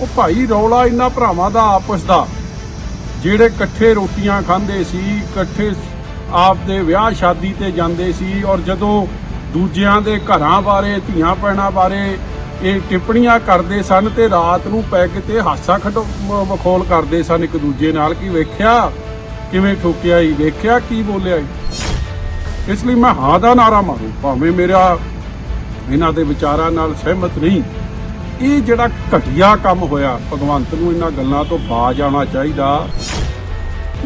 ਉਹ ਭਾਈ ਰੌਲਾ ਇੰਨਾ ਭਰਾਵਾਂ ਦਾ, ਆਪਸ ਦਾ। ਜਿਹੜੇ ਇਕੱਠੇ ਰੋਟੀਆਂ ਖਾਂਦੇ ਸੀ, ਇਕੱਠੇ ਆਪ ਦੇ ਵਿਆਹ ਸ਼ਾਦੀ ਤੇ ਜਾਂਦੇ ਸੀ ਔਰ ਜਦੋਂ ਦੂਜਿਆਂ ਦੇ ਘਰਾਂ ਬਾਰੇ, ਧੀਆਂ ਭੈਣਾਂ ਬਾਰੇ ਇਹ ਟਿੱਪਣੀਆਂ ਕਰਦੇ ਸਨ ਤੇ ਰਾਤ ਨੂੰ ਪੈ ਕੇ ਤੇ ਹਾਸਾ ਖਟ ਮਖੌਲ ਕਰਦੇ ਸਨ ਇੱਕ ਦੂਜੇ ਨਾਲ, ਕਿ ਵੇਖਿਆ? ਕਿਵੇਂ ਠੋਕਿਆ ਹੀ ਵੇਖਿਆ ਕੀ ਬੋਲਿਆ ਈ? ਇਸ ਲਈ ਮੈਂ ਹਾਂ ਦਾ ਨਾਰਾ ਮਾਰੂ, ਭਾਵੇਂ ਮੇਰਾ ਇਹਨਾਂ ਦੇ ਵਿਚਾਰਾਂ ਨਾਲ ਸਹਿਮਤ ਨਹੀਂ। ਇਹ ਜਿਹੜਾ ਘਟੀਆ ਕੰਮ ਹੋਇਆ, ਭਗਵੰਤ ਨੂੰ ਇਹਨਾਂ ਗੱਲਾਂ ਤੋਂ ਬਾਜ ਆਉਣਾ ਚਾਹੀਦਾ।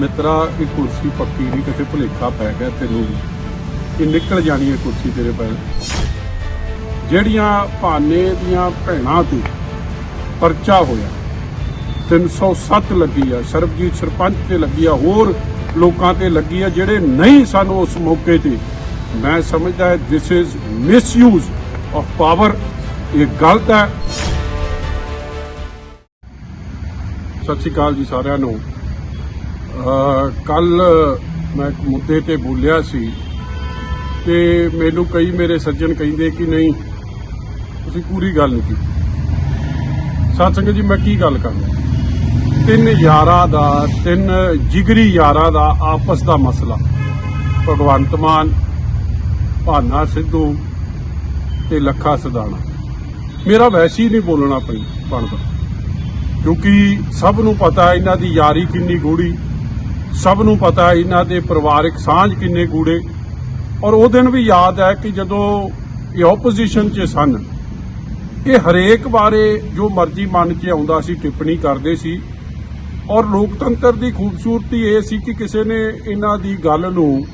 ਮਿੱਤਰਾ, ਇਹ ਕੁਰਸੀ ਪੱਕੀ ਨਹੀਂ, ਕਿਸੇ ਭੁਲੇਖਾ ਪੈ ਗਿਆ ਤੈਨੂੰ। ਇਹ ਨਿਕਲ ਜਾਣੀ ਹੈ ਕੁਰਸੀ ਤੇਰੇ ਪੈਰ। ਜਿਹੜੀਆਂ ਭਾਨੇ ਦੀਆਂ ਭੈਣਾਂ ਤੇ ਪਰਚਾ ਹੋਇਆ 307 ਲੱਗੀ ਆ, ਸਰਬਜੀਤ ਸਰਪੰਚ ਤੇ ਲੱਗੀ ਆ, ਹੋਰ ਲੋਕਾਂ ਤੇ ਲੱਗੀ ਆ, ਜਿਹੜੇ ਨਹੀਂ ਸਾਨੂੰ ਉਸ ਮੌਕੇ ਤੇ। ਮੈਂ ਸਮਝਦਾ ਹੈ this is misuse of power ਇਹ ਗਲਤ ਹੈ। ਸਤਿ ਸ਼੍ਰੀ ਅਕਾਲ ਜੀ ਸਾਰਿਆਂ ਨੂੰ। ਕੱਲ ਮੈਂ ਇੱਕ ਮੁੱਦੇ ਤੇ ਬੋਲਿਆ ਸੀ ਤੇ ਮੈਨੂੰ ਕਈ ਮੇਰੇ ਸੱਜਣ ਕਹਿੰਦੇ ਕਿ ਨਹੀਂ, ਤੁਸੀਂ ਪੂਰੀ ਗੱਲ ਨਹੀਂ ਕੀਤੀ। ਸਤ ਸੰਗਤ ਜੀ, ਮੈਂ ਕੀ ਗੱਲ ਕਰਨਾ ਤਿੰਨ ਯਾਰਾਂ ਦਾ, ਤਿੰਨ ਜਿਗਰੀ ਯਾਰਾਂ ਦਾ ਆਪਸ ਦਾ ਮਸਲਾ। ਭਗਵੰਤ ਮਾਨ, ਭਾਨਾ ਸਿੱਧੂ ਤੇ ਲੱਖਾ ਸਦਾਣਾ ਮੇਰਾ ਵੈਸੇ ਹੀ ਨਹੀਂ ਬੋਲਣਾ ਪਈ ਬਣਦਾ। ਕਿਉਂਕਿ ਸਭ ਨੂੰ ਪਤਾ ਹੈ ਇਹਨਾਂ ਦੀ ਯਾਰੀ ਕਿੰਨੀ ਗੂੜੀ ਸਭ ਨੂੰ ਪਤਾ ਹੈ ਇਹਨਾਂ ਦੇ ਪਰਿਵਾਰਕ ਸਾਂਝ ਕਿੰਨੇ ਗੂੜੇ ਔਰ ਉਹ ਦਿਨ ਵੀ ਯਾਦ ਹੈ ਕਿ ਜਦੋਂ ਇਹ ਆਪੋਜੀਸ਼ਨ 'ਚ ਸਨ, ਇਹ ਹਰੇਕ ਬਾਰੇ ਜੋ ਮਰਜ਼ੀ ਮਨ 'ਚ ਆਉਂਦਾ ਸੀ ਟਿੱਪਣੀ ਕਰਦੇ ਸੀ। ਔਰ ਲੋਕਤੰਤਰ ਦੀ ਖੂਬਸੂਰਤੀ ਇਹ ਸੀ ਕਿ ਕਿਸੇ ਨੇ ਇਹਨਾਂ ਦੀ ਗੱਲ ਨੂੰ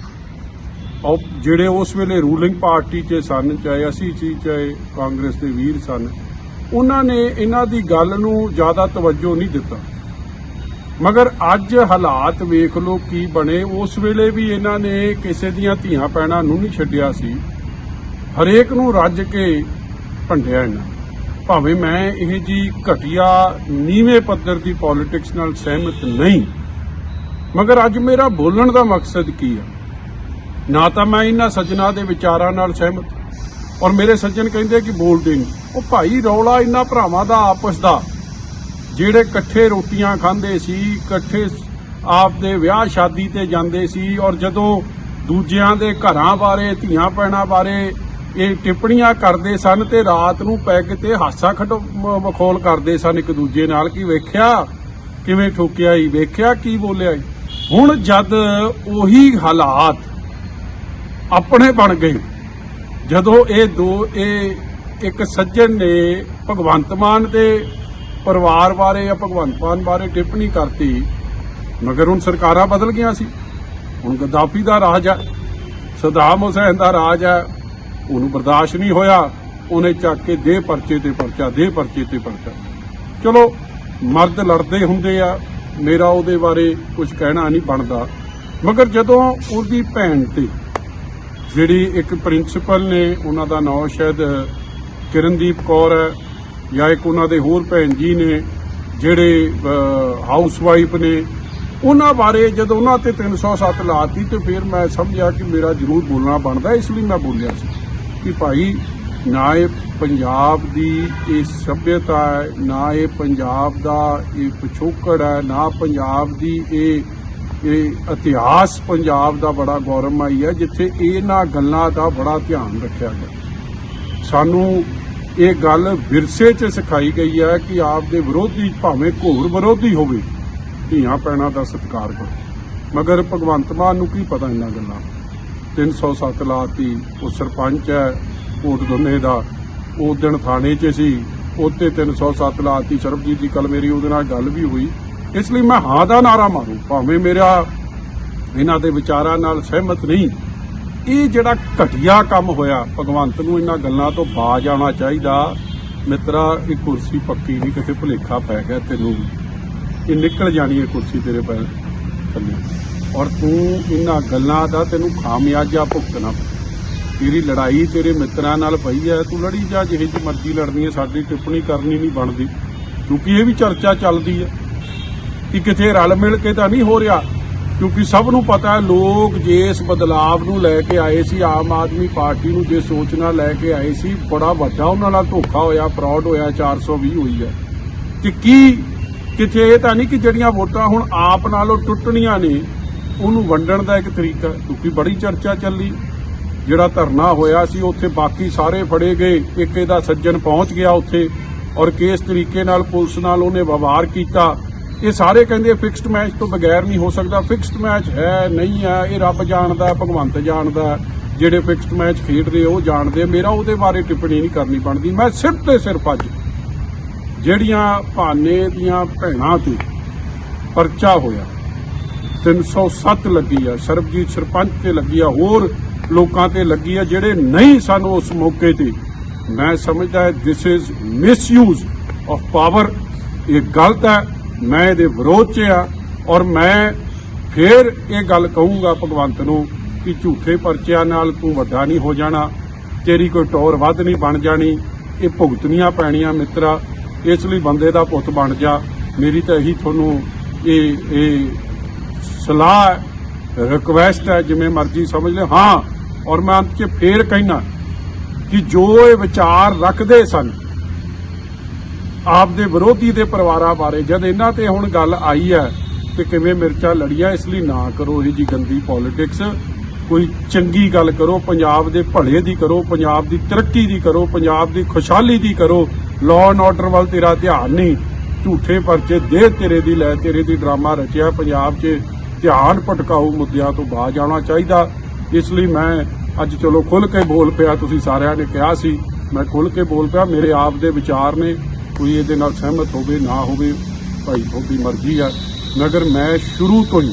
ਔਰ ਜਿਹੜੇ ਉਸ ਵੇਲੇ ਰੂਲਿੰਗ ਪਾਰਟੀ 'ਚ ਸਨ, ਚਾਹੇ ਅਸੀਂ ਸੀ, ਚਾਹੇ ਕਾਂਗਰਸ ਦੇ ਵੀਰ ਸਨ ਉਹਨਾਂ ਨੇ ਇਹਨਾਂ ਦੀ ਗੱਲ ਨੂੰ ਜ਼ਿਆਦਾ ਤਵੱਜੋ ਨਹੀਂ ਦਿੱਤਾ। ਮਗਰ ਅੱਜ ਹਾਲਾਤ ਵੇਖ ਲਓ ਕੀ ਬਣੇ। ਉਸ ਵੇਲੇ ਵੀ ਇਹਨਾਂ ਨੇ ਕਿਸੇ ਦੀਆਂ ਧੀਆਂ ਪੈਣਾ ਨੂੰ ਨਹੀਂ ਛੱਡਿਆ ਸੀ। ਹਰੇਕ ਨੂੰ ਰੱਜ ਕੇ ਭੰਡਿਆ ਇਹਨਾਂ ਭਾਵੇਂ ਮੈਂ ਇਹ ਜੀ ਘਟੀਆ ਨੀਵੇਂ ਪੱਧਰ ਦੀ ਪੋਲਿਟਿਕਸ ਨਾਲ ਸਹਿਮਤ ਨਹੀਂ, ਮਗਰ ਅੱਜ ਮੇਰਾ ਬੋਲਣ ਦਾ ਮਕਸਦ ਕੀ ਆ? ਨਾ ਤਾਂ ਮੈਂ ਇਹਨਾਂ ਸੱਜਣਾ ਦੇ ਵਿਚਾਰਾਂ ਨਾਲ ਸਹਿਮਤ, ਔਰ ਮੇਰੇ ਸੱਜਣ ਕਹਿੰਦੇ ਕਿ ਬੋਲਦੇ ਨਹੀਂ। ਉਹ ਭਾਈ ਰੌਲਾ ਇੰਨਾ ਭਰਾਵਾਂ ਦਾ, ਆਪਸ ਦਾ। ਜਿਹੜੇ ਇਕੱਠੇ ਰੋਟੀਆਂ ਖਾਂਦੇ ਸੀ, ਇਕੱਠੇ ਆਪਦੇ ਵਿਆਹ ਸ਼ਾਦੀ ਤੇ ਜਾਂਦੇ ਸੀ ਔਰ ਜਦੋਂ ਦੂਜਿਆਂ ਦੇ ਘਰਾਂ ਬਾਰੇ, ਧੀਆਂ ਭੈਣਾਂ ਬਾਰੇ ਇਹ ਟਿੱਪਣੀਆਂ ਕਰਦੇ ਸਨ ਤੇ ਰਾਤ ਨੂੰ ਪੈ ਕੇ ਤੇ ਹਾਸਾ ਖਟ ਮਖੌਲ ਕਰਦੇ ਸਨ ਇੱਕ ਦੂਜੇ ਨਾਲ, ਕਿ ਵੇਖਿਆ, ਕਿਵੇਂ ਠੋਕਿਆ ਹੀ ਵੇਖਿਆ ਕੀ ਬੋਲਿਆ ਈ। ਹੁਣ ਜਦ ਉਹੀ ਹਾਲਾਤ ਆਪਣੇ ਬਣ ਗਏ, ਜਦੋਂ ਇਹ ਦੋ, ਇਹ ਇੱਕ ਸੱਜਣ ਨੇ ਭਗਵੰਤ ਮਾਨ ਦੇ ਪਰਿਵਾਰ ਬਾਰੇ ਜਾਂ ਭਗਵੰਤ ਮਾਨ ਬਾਰੇ ਟਿੱਪਣੀ ਕਰਤੀ, ਮਗਰ ਹੁਣ ਸਰਕਾਰਾਂ ਬਦਲ ਗਈਆਂ ਸੀ। ਹੁਣ ਗੱਦਾਫੀ ਦਾ ਰਾਜ ਹੈ ਸਦਾਮ ਹੁਸੈਨ ਦਾ ਰਾਜ ਹੈ ਉਹਨੂੰ ਬਰਦਾਸ਼ਤ ਨਹੀਂ ਹੋਇਆ। ਉਹਨੇ ਚੱਕ ਕੇ ਦੇ ਪਰਚੇ ਤੇ ਪਰਚਾ, ਦੇ ਪਰਚੇ ਤੇ ਪਰਚਾ। ਚਲੋ, ਮਰਦ ਲੜਦੇ ਹੁੰਦੇ ਆ, ਮੇਰਾ ਉਹਦੇ ਬਾਰੇ ਕੁਝ ਕਹਿਣਾ ਨਹੀਂ ਬਣਦਾ। ਮਗਰ ਜਦੋਂ ਉਹਦੀ ਭੈਣ ਤੇ, ਜਿਹੜੀ ਇੱਕ ਪ੍ਰਿੰਸੀਪਲ ਨੇ, ਉਹਨਾਂ ਦਾ ਨਾਮ ਸ਼ਾਇਦ ਕਿਰਨਦੀਪ ਕੌਰ ਹੈ ਜਾਂ ਇੱਕ ਉਹਨਾਂ ਦੇ ਹੋਰ ਭੈਣ ਜੀ ਨੇ, ਜਿਹੜੇ ਹਾਊਸਵਾਈਫ ਨੇ, ਉਹਨਾਂ ਬਾਰੇ ਜਦੋਂ ਉਹਨਾਂ ਤੇ 307 ਲਾਤੀ ਤੇ ਫਿਰ ਮੈਂ ਸਮਝਿਆ ਕਿ ਮੇਰਾ ਜ਼ਰੂਰ ਬੋਲਣਾ ਬਣਦਾ, ਇਸ ਲਈ ਮੈਂ ਬੋਲਿਆ ਸੀ ਕਿ ਭਾਈ, ਨਾ ਇਹ ਪੰਜਾਬ ਦੀ ਇਹ ਸਭਿਅਤਾ ਹੈ, ਨਾ ਇਹ ਪੰਜਾਬ ਦਾ ਇਹ ਪਿਛੋਕੜ ਹੈ, ਨਾ ਪੰਜਾਬ ਦੀ ਇਹ ਇਹ ਇਤਿਹਾਸ ਪੰਜਾਬ ਦਾ ਬੜਾ ਗੌਰਵਮਈ ਹੈ, ਜਿੱਥੇ ਇਹਨਾਂ ਗੱਲਾਂ ਦਾ ਬੜਾ ਧਿਆਨ ਰੱਖਿਆ ਗਿਆ। ਸਾਨੂੰ ਇਹ ਗੱਲ ਵਿਰਸੇ 'ਚ ਸਿਖਾਈ ਗਈ ਹੈ ਕਿ ਆਪ ਦੇ ਵਿਰੋਧੀ, ਭਾਵੇਂ ਘੋਰ ਵਿਰੋਧੀ ਹੋਵੇ, ਧੀਆਂ ਪੈਣਾ ਦਾ ਸਤਿਕਾਰ ਕਰੋ। ਮਗਰ ਭਗਵੰਤ ਮਾਨ ਨੂੰ ਕੀ ਪਤਾ ਇਹਨਾਂ ਗੱਲਾਂ? 307 ਲਾਤੀ, ਉਹ ਸਰਪੰਚ ਹੈ ਕੋਟ ਦੋਨੇ ਦਾ। ਉਹ ਦਿਨ ਥਾਣੇ 'ਚ ਸੀ ਉੱਤੇ 307 ਲਾਤੀ, ਸਰਬਜੀਤ ਦੀ ਕੱਲ ਮੇਰੀ ਉਹਦੇ ਨਾਲ ਗੱਲ ਵੀ ਹੋਈ। ਇਸ ਲਈ ਮੈਂ ਹਾਂ ਦਾ ਨਾਰਾ ਮਾਰੂ, ਭਾਵੇਂ ਮੇਰਾ ਇਹਨਾਂ ਦੇ ਵਿਚਾਰਾਂ ਨਾਲ ਸਹਿਮਤ ਨਹੀਂ। ਇਹ ਜਿਹੜਾ ਘਟੀਆ ਕੰਮ ਹੋਇਆ, ਭਗਵੰਤ ਨੂੰ ਇਹਨਾਂ ਗੱਲਾਂ ਤੋਂ ਬਾਜ ਆਉਣਾ ਚਾਹੀਦਾ। ਮਿੱਤਰਾ, ਇਹ ਕੁਰਸੀ ਪੱਕੀ ਨਹੀਂ, ਕਿਸੇ ਭੁਲੇਖਾ ਪੈ ਗਿਆ ਤੈਨੂੰ ਇਹ ਨਿਕਲ ਜਾਣੀ ਹੈ ਕੁਰਸੀ ਤੇਰੇ ਪੈਰ ਥੱਲੇ। ਔਰ ਤੂੰ ਇਹਨਾਂ ਗੱਲਾਂ ਦਾ ਤੈਨੂੰ ਖਾਮਿਆਜਾ ਭੁਗਤਣਾ। ਤੇਰੀ ਲੜਾਈ ਤੇਰੇ ਮਿੱਤਰਾਂ ਨਾਲ ਪਈ ਹੈ। ਤੂੰ ਲੜੀ ਜਾ, ਜਿਹੇ ਜਿਹੀ ਮਰਜ਼ੀ ਲੜਨੀ ਹੈ, ਸਾਡੀ ਟਿੱਪਣੀ ਕਰਨੀ ਨਹੀਂ ਬਣਦੀ। ਕਿਉਂਕਿ ਇਹ ਵੀ ਚਰਚਾ ਚੱਲਦੀ ਹੈ ਕਿ ਕਿਤੇ ਰਲ ਮਿਲ ਕੇ ਤਾਂ ਨਹੀਂ ਹੋ ਰਿਹਾ। ਕਿਉਂਕਿ ਸਭ ਨੂੰ ਪਤਾ ਹੈ, ਲੋਕ ਜੇ ਇਸ ਬਦਲਾਵ ਨੂੰ ਲੈ ਕੇ ਆਏ ਸੀ, ਆਮ ਆਦਮੀ ਪਾਰਟੀ ਨੂੰ ਜੇ ਸੋਚ ਨਾਲ ਲੈ ਕੇ ਆਏ ਸੀ, ਬੜਾ ਵੱਡਾ ਉਹਨਾਂ ਨਾਲ ਧੋਖਾ ਹੋਇਆ ਫਰਾਡ ਹੋਇਆ 420 ਹੋਈ ਹੈ। ਕਿ ਕੀ ਕਿਤੇ ਇਹ ਤਾਂ ਨਹੀਂ ਕਿ ਜਿਹੜੀਆਂ ਵੋਟਾਂ ਹੁਣ ਆਪ ਨਾਲੋਂ ਟੁੱਟਣੀਆਂ ਨੇ, ਉਹਨੂੰ ਵੰਡਣ ਦਾ ਇੱਕ ਤਰੀਕਾ, ਕਿਉਂਕਿ ਬੜੀ ਚਰਚਾ ਚੱਲੀ। ਜਿਹੜਾ ਧਰਨਾ ਹੋਇਆ ਸੀ, ਉੱਥੇ ਬਾਕੀ ਸਾਰੇ ਫੜੇ ਗਏ, ਇੱਕ ਇਹਦਾ ਸੱਜਣ ਪਹੁੰਚ ਗਿਆ ਉੱਥੇ, ਔਰ ਕਿਸ ਤਰੀਕੇ ਨਾਲ ਪੁਲਿਸ ਨਾਲ ਉਹਨੇ ਵਿਵਹਾਰ ਕੀਤਾ ਇਹ ਸਾਰੇ ਕਹਿੰਦੇ ਫਿਕਸਡ ਮੈਚ ਤੋਂ ਬਗੈਰ ਨਹੀਂ ਹੋ ਸਕਦਾ। ਫਿਕਸਡ ਮੈਚ ਹੈ, ਨਹੀਂ ਹੈ, ਇਹ ਰੱਬ ਜਾਣਦਾ, ਭਗਵੰਤ ਜਾਣਦਾ। ਜਿਹੜੇ ਫਿਕਸਡ ਮੈਚ ਖੇਡ ਰਹੇ ਉਹ ਜਾਣਦੇ ਮੇਰਾ ਉਹਦੇ ਬਾਰੇ ਟਿੱਪਣੀ ਨਹੀਂ ਕਰਨੀ ਬਣਦੀ। ਮੈਂ ਸਿਰਫ ਤੇ ਸਿਰਫ ਅੱਜ ਜਿਹੜੀਆਂ ਭਾਨੇ ਦੀਆਂ ਭੈਣਾਂ ਤੇ ਪਰਚਾ ਹੋਇਆ 307 ਲੱਗੀ ਆ, ਸਰਬਜੀਤ ਸਰਪੰਚ ਤੇ ਲੱਗੀ ਆ, ਹੋਰ ਲੋਕਾਂ ਤੇ ਲੱਗੀ ਆ, ਜਿਹੜੇ ਨਹੀਂ ਸਾਨੂੰ ਉਸ ਮੌਕੇ ਤੇ। ਮੈਂ ਸਮਝਦਾ this is misuse of power ਇਹ ਗਲਤ ਹੈ। ਮੈਂ ਇਹਦੇ ਵਿਰੋਧ 'ਚ ਆ ਔਰ ਮੈਂ ਫੇਰ ਇਹ ਗੱਲ ਕਹੂੰਗਾ ਭਗਵੰਤ ਨੂੰ ਕਿ ਝੂਠੇ ਪਰਚਿਆਂ ਨਾਲ ਤੂੰ ਵੱਡਾ ਨਹੀਂ ਹੋ ਜਾਣਾ, ਤੇਰੀ ਕੋਈ ਟੌਰ ਵੱਧ ਨਹੀਂ ਬਣ ਜਾਣੀ, ਇਹ ਭੁਗਤਣੀਆਂ ਪੈਣੀਆਂ ਮਿੱਤਰਾ, ਇਸ ਲਈ ਬੰਦੇ ਦਾ ਪੁੱਤ ਬਣ ਜਾ। ਮੇਰੀ ਤਾਂ ਇਹੀ ਤੁਹਾਨੂੰ ਇਹ ਇਹ ਸਲਾਹ ਹੈ ਰਿਕਵੈਸਟ ਹੈ, ਜਿਵੇਂ ਮਰਜ਼ੀ ਸਮਝ ਲਿਓ ਹਾਂ, ਔਰ ਮੈਂ ਅੰਤ 'ਚ ਫੇਰ ਕਹਿਣਾ ਕਿ ਜੋ ਇਹ ਵਿਚਾਰ ਰੱਖਦੇ ਸਨ ਆਪ ਦੇ ਵਿਰੋਧੀ ਦੇ ਪਰਿਵਾਰਾਂ ਬਾਰੇ ਜਦ ਇਹਨਾਂ ਤੇ ਹੁਣ ਗੱਲ ਆਈ ਹੈ ਕਿ ਕਿਵੇਂ ਮਿਰਚਾਂ ਲੜੀਆਂ, ਇਸ ਲਈ ਨਾ ਕਰੋ ਇਹ ਜੀ ਗੰਦੀ ਪੋਲਿਟਿਕਸ ਕੋਈ ਚੰਗੀ ਗੱਲ ਕਰੋ, ਪੰਜਾਬ ਦੇ ਭਲੇ ਦੀ ਕਰੋ, ਪੰਜਾਬ ਦੀ ਤਰੱਕੀ ਦੀ ਕਰੋ, ਪੰਜਾਬ ਦੀ ਖੁਸ਼ਹਾਲੀ ਦੀ ਕਰੋ। ਲਾਅ ਐਂਡ ਆਰਡਰ ਵੱਲ ਤੇਰਾ ਧਿਆਨ ਨਹੀਂ। ਝੂਠੇ ਪਰਚੇ ਦੇ ਤੇਰੇ ਦੀ, ਲੈ ਤੇਰੇ ਦੀ ਡਰਾਮਾ ਰਚਿਆ। ਪੰਜਾਬ 'ਚ ਧਿਆਨ ਭਟਕਾਊ ਮੁੱਦਿਆਂ ਤੋਂ ਬਾਜ ਆਉਣਾ ਚਾਹੀਦਾ। ਇਸ ਲਈ ਮੈਂ ਅੱਜ ਚਲੋ ਖੁੱਲ ਕੇ ਬੋਲ ਪਿਆ, ਤੁਸੀਂ ਸਾਰਿਆਂ ਨੇ ਕਿਹਾ ਸੀ। ਮੈਂ ਖੁੱਲ ਕੇ ਬੋਲ ਪਿਆ, ਮੇਰੇ ਆਪ ਦੇ ਵਿਚਾਰ ਨੇ। ਕੋਈ ਇਹਦੇ ਨਾਲ ਸਹਿਮਤ ਹੋਵੇ, ਨਾ ਹੋਵੇ, ਭਾਈ ਤੁਹਾਡੀ ਮਰਜ਼ੀ ਆ। ਮਗਰ ਮੈਂ ਸ਼ੁਰੂ ਤੋਂ ਹੀ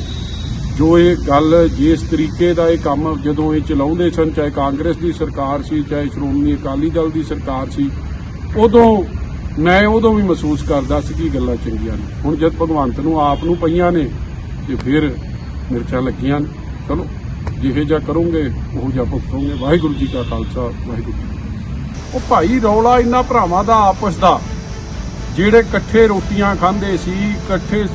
ਜੋ ਇਹ ਗੱਲ ਜਿਸ ਤਰੀਕੇ ਦਾ ਇਹ ਕੰਮ ਜਦੋਂ ਇਹ ਚਲਾਉਂਦੇ ਸਨ, ਚਾਹੇ ਕਾਂਗਰਸ ਦੀ ਸਰਕਾਰ ਸੀ, ਚਾਹੇ ਸ਼੍ਰੋਮਣੀ ਅਕਾਲੀ ਦਲ ਦੀ ਸਰਕਾਰ ਸੀ, ਉਦੋਂ ਮੈਂ ਉਦੋਂ ਵੀ ਮਹਿਸੂਸ ਕਰਦਾ ਸੀ ਕਿ ਗੱਲਾਂ ਚੰਗੀਆਂ ਨੇ। ਹੁਣ ਜਦ ਭਗਵੰਤ ਨੂੰ ਆਪ ਨੂੰ ਪਈਆਂ ਨੇ ਤੇ ਫਿਰ ਮਿਰਚਾਂ ਲੱਗੀਆਂ ਨੇ। ਚਲੋ, ਜਿਹੇ ਜਿਹਾ ਕਰੋਗੇ, ਉਹ ਜਿਹਾ ਭੁਗਤੋਗੇ। ਵਾਹਿਗੁਰੂ ਜੀ ਕਾ ਖਾਲਸਾ, ਵਾਹਿਗੁਰੂ ਜੀ ਉਹ ਭਾਈ ਰੌਲਾ ਇੰਨਾ ਭਰਾਵਾਂ ਦਾ, ਆਪਸ ਦਾ। ਜਿਹੜੇ ਇਕੱਠੇ ਰੋਟੀਆਂ ਖਾਂਦੇ ਸੀ, ਇਕੱਠੇ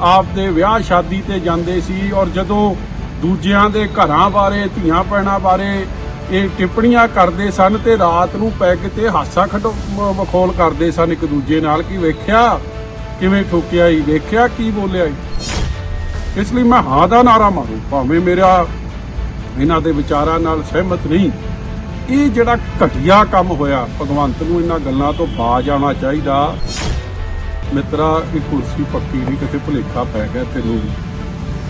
ਆਪ ਦੇ ਵਿਆਹ ਸ਼ਾਦੀ ਤੇ ਜਾਂਦੇ ਸੀ ਔਰ ਜਦੋਂ ਦੂਜਿਆਂ ਦੇ ਘਰਾਂ ਬਾਰੇ, ਧੀਆਂ ਭੈਣਾਂ ਬਾਰੇ ਇਹ ਟਿੱਪਣੀਆਂ ਕਰਦੇ ਸਨ ਤੇ ਰਾਤ ਨੂੰ ਪੈਗ ਤੇ ਹਾਸਾ ਖਟੋ, ਮ- ਮਖੌਲ ਕਰਦੇ ਸਨ ਇੱਕ ਦੂਜੇ ਨਾਲ। ਕਿ ਵੇਖਿਆ? ਕਿਵੇਂ ਠੋਕਿਆ ਹੀ ਵੇਖਿਆ ਕੀ ਬੋਲਿਆ ਈ ਇਸ ਲਈ ਮੈਂ ਹਾਂ ਦਾ ਨਾਰਾ ਮਾਰੂ, ਭਾਵੇਂ ਮੇਰਾ ਇਹਨਾਂ ਦੇ ਵਿਚਾਰਾਂ ਨਾਲ ਸਹਿਮਤ ਨਹੀਂ। ਇਹ ਜਿਹੜਾ ਘਟੀਆ ਕੰਮ ਹੋਇਆ, ਭਗਵੰਤ ਨੂੰ ਇਹਨਾਂ ਗੱਲਾਂ ਤੋਂ ਬਾਜ ਆਉਣਾ ਚਾਹੀਦਾ। ਮਿੱਤਰਾ, ਇਹ ਕੁਰਸੀ ਪੱਕੀ ਨਹੀਂ ਕਿਤੇ ਭੁਲੇਖਾ ਪੈ ਗਿਆ ਤੈਨੂੰ।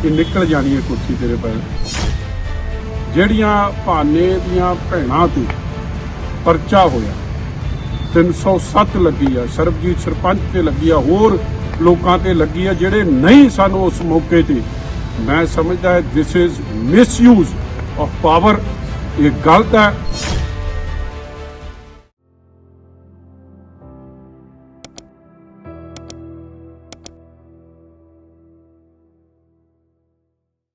ਇਹ ਨਿਕਲ ਜਾਣੀ ਹੈ ਕੁਰਸੀ ਤੇਰੇ ਪੈਰ ਜਿਹੜੀਆਂ ਭਾਨੇ ਦੀਆਂ ਭੈਣਾਂ ਤੇ ਪਰਚਾ ਹੋਇਆ 307 ਲੱਗੀ ਆ, ਸਰਬਜੀਤ ਸਰਪੰਚ ਤੇ ਲੱਗੀ ਆ, ਹੋਰ ਲੋਕਾਂ ਤੇ ਲੱਗੀ ਆ, ਜਿਹੜੇ ਨਹੀਂ ਸਾਨੂੰ ਉਸ ਮੌਕੇ ਤੇ। ਮੈਂ ਸਮਝਦਾ this is misuse of power ਇਹ ਗਲਤ ਹੈ।